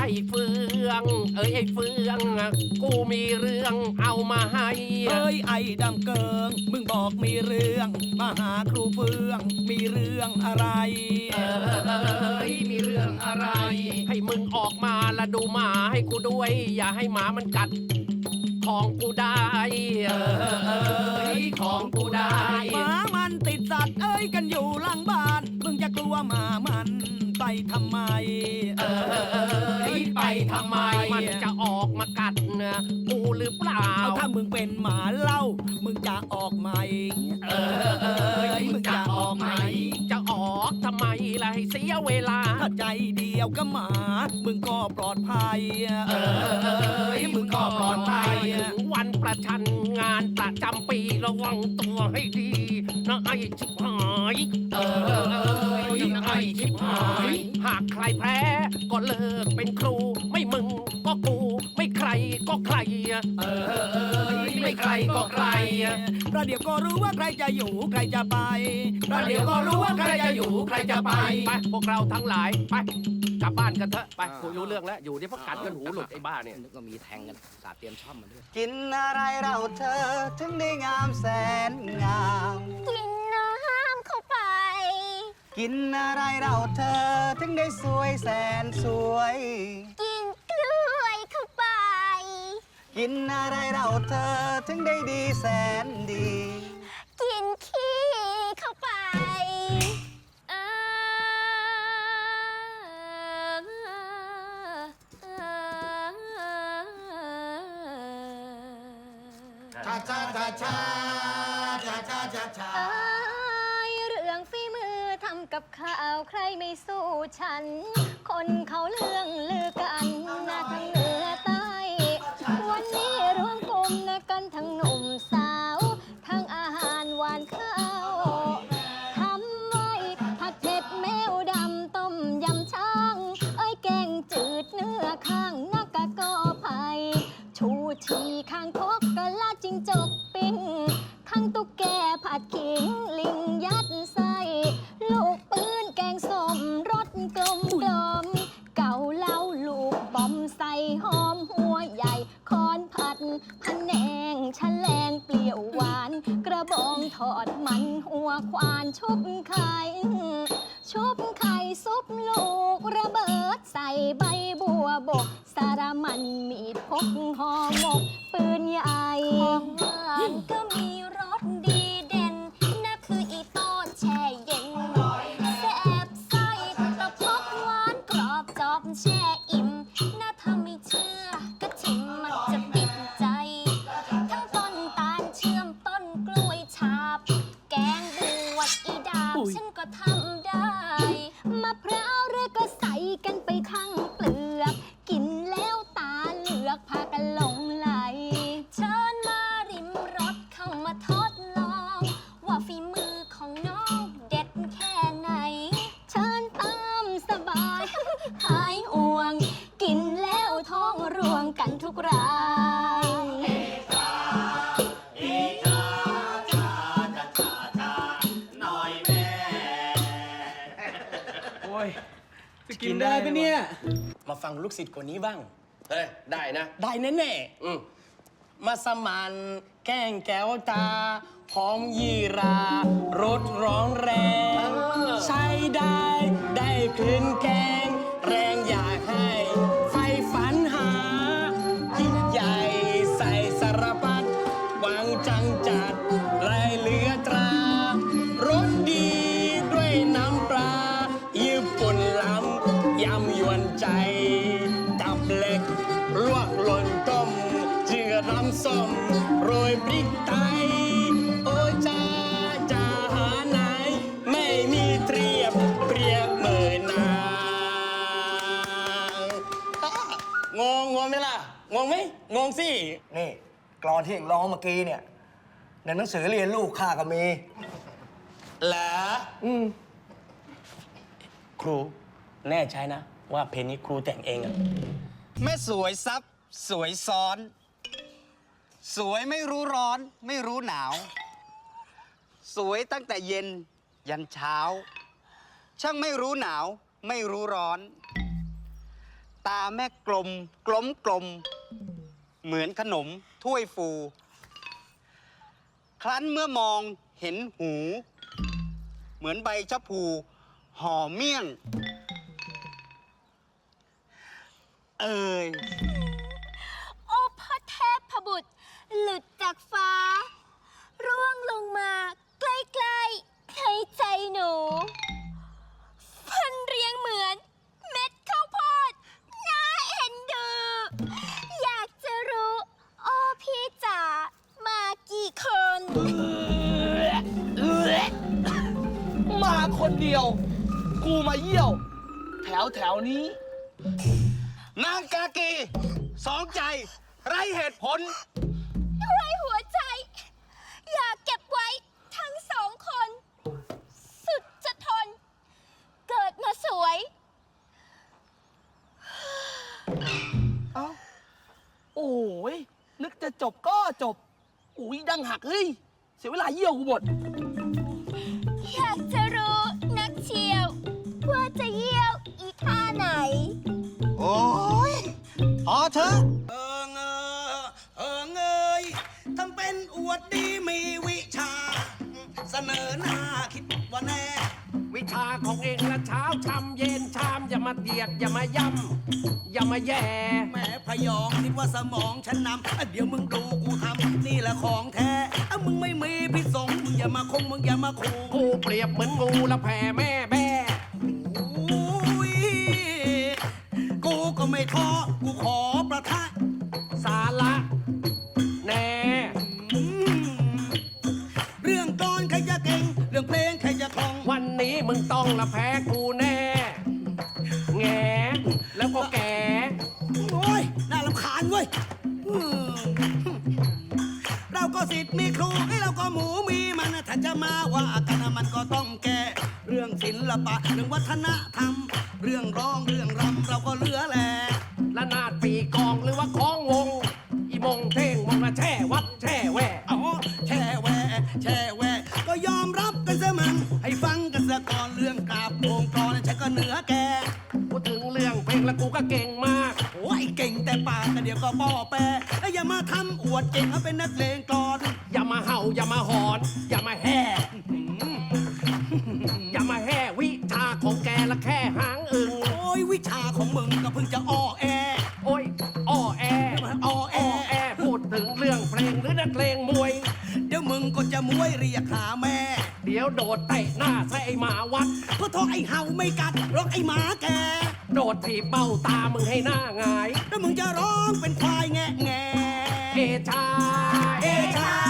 ไอ้เฟือง เอ้ยไอ้เฟือง กูมีเรื่องเอามาให้ เอ้ยไอ้ดำเกิง มึงบอกมีเรื่อง มาหาครูเฟือง มีเรื่องอะไร เอ้ยมีเรื่องอะไร ให้มึงออกมาและดูหมาให้กูด้วย อย่าให้หมามันกัด ของกูได้ เอ้ยของกูได้ หมามันติดสัตว์เอ้ยกันอยู่หลังบ้าน มึงจะกลัวหมามัน ไปทำไม เอ้ยไปทำไม มันจะออกมากัดนะกูหรือเปล่า เอาถ้ามึงเป็นหมาเล่า มึงจะออกไหม เอ้ยมึงจะออกไหม จะออกทำไมล่ะให้เสียเวลา ถ้าใจเดียวกับหมา มึงก็ปลอดภัย เอ้ยมึงก็ปลอดภัยถึง ประชันงานประจำปีระวังตัวให้ดีนะไอ้ชิบหายเออออนะไอ้ชิบหาย หากใครแพ้ก็เลิกเป็นครู ไม่มึงก็กู ไม่ใครก็ใคร เออเออ ใครก็ใครประเดี๋ยวก็รู้ว่าใครจะอยู่ใครจะไปประเดี๋ยวก็รู้ว่าใครจะอยู่ใครจะไป ไปพวกเราทั้งหลาย ไปกลับบ้านกันเถอะไปกูรู้เรื่องแล้วอยู่ที่พวกกัดกันหูหลุดไอ้บ้าเนี่ยนึกว่ามีแทงกันสาดเตรียมช่อมมาด้วยกินอะไรเราเธอถึงได้งามแสนงาม กินน้ำเข้าไป กินอะไรเราเธอถึงได้สวยแสนสวยกิ กินอะไรเราเธอถึงได้ดีแสนดี กินขี้เข้าไปเออชาชาชาชาชาชาชาชาเอ้ยเรื่องฝีมือทำกับข้าวใครไม่สู้ฉัน คนเขาเรื่องลือกันนะทั้งเหนือใต้ ทั้งหนุ่มสา ซุปลูกระเบิดใส่ใบบัวบก สารมันมีดพกหอหมก ปืนใหญ่ของหวานก็มีรสดีเด่นนั่นคืออีโต้แช่เย็นแซ่บไส้ตะพกหวานกรอบจอบแช่ กันทุกรายโอ้ยจะกินได้ปะเนี่ย มาฟังลูกศิษย์คนนี้บ้าง เฮ้ย ได้นะ ได้แน่อืมๆมาสมานแกล้งแก้วตาหอมยีรารสร้องแรง ใช้ได้ ได้คลื่นแกงแรง มโรยพริกไทยโอ้จ้าจะหาไหน ไม่มีเทียบเปรียบเหมือนนางอะงงงงไหมล่ะ งงไหมงงสิ นี่กรอนที่เองร้องเมื่อกี้เนี่ยในหนังสือเรียนลูกข้าก็มี เหรออืม ครูแน่ใจนะ ว่าเพลงนี้ครูแต่งเองอะ แม่สวยซับสวยซ้อน สวยไม่รู้ร้อน ไม่รู้หนาว สวยตั้งแต่เย็นยันเช้า ช่างไม่รู้หนาว ไม่รู้ร้อน ตาแม่กลม กลมกลม เหมือนขนมถ้วยฟู ครั้นเมื่อมองเห็นหู เหมือนใบชะพูห่อเมี่ยง เอ่ย หลุดจากฟ้า ร่วงลงมาใกล้ๆในใจหนู ฟันเรียงเหมือน เม็ดข้าวโพดน่าเอ็นดู อยากจะรู้โอ้พี่จ๋ามากี่คน มาคนเดียว กูมาเยี่ยว แถวแถวนี้ นางกากี สองใจ ไรเหตุผล หัวใจ อยากเก็บไว้ทั้งสองคน สุดจะทน เกิดมาสวย เอ้าโอ้ยนึกจะจบก็จบ อุ้ยดังหักเฮ้ย เสียเวลาเยี่ยวกูหมดามอย่ามาเดียดอย่ามาย่ำอย่ามาแย่แหม่พยองคิดว่าสมองฉันนำอะเดี๋ยวมึงดูกูทำนี่แหละของแท้อะมึงไม่มีพิษสงมึงอย่ามาคงมึงอย่ามาขู่กูเปรียบเหมือนงูละแผ่แม่แม่อุ้ยกูก็ไม่ท้อกูขอประทะสาระแน่อืมเรื่องกลอนใครจะเก่ง เรื่องเพลงใครจะคล่อง วันนี้มึงต้องละแพ้กูานเว้ยอืมเราก็สิทธิ์มีครูให้เราก็หมูมีมันถ้าจะมาว่ากันมันก็ต้องแก้เรื่องศิลปะเรื่องวัฒนธรรม เรื่องร้องเรื่องรำ อย่ามาทำอวดเก่งเอาเป็นนักเลงกลอน อย่ามาเห่าอย่ามาหอน อย่ามาแห่อย่ามาแห่วิชาของแกละแค่หางอึงโอ้ยวิชาของมึงก็เพิ่งจะอ้อแอโอ้ยอ้อแออ้อแออ้อแอพูดถึงเรื่องเพลงหรือนักเลงมวย เดี๋ยวมึงก็จะมวยเรียกหาแม่ เดี๋ยวโดดเตะหน้าใส่ไอ้หมาวัด เพราะท้อไอ้เห่าไม่กัดหรอกไอ้หมาแก โดดถีบเบ้าตามึงให้หน้าหงาย แล้วมึงจะร้องเป็นควายแงะแง It's Eta, It's eta.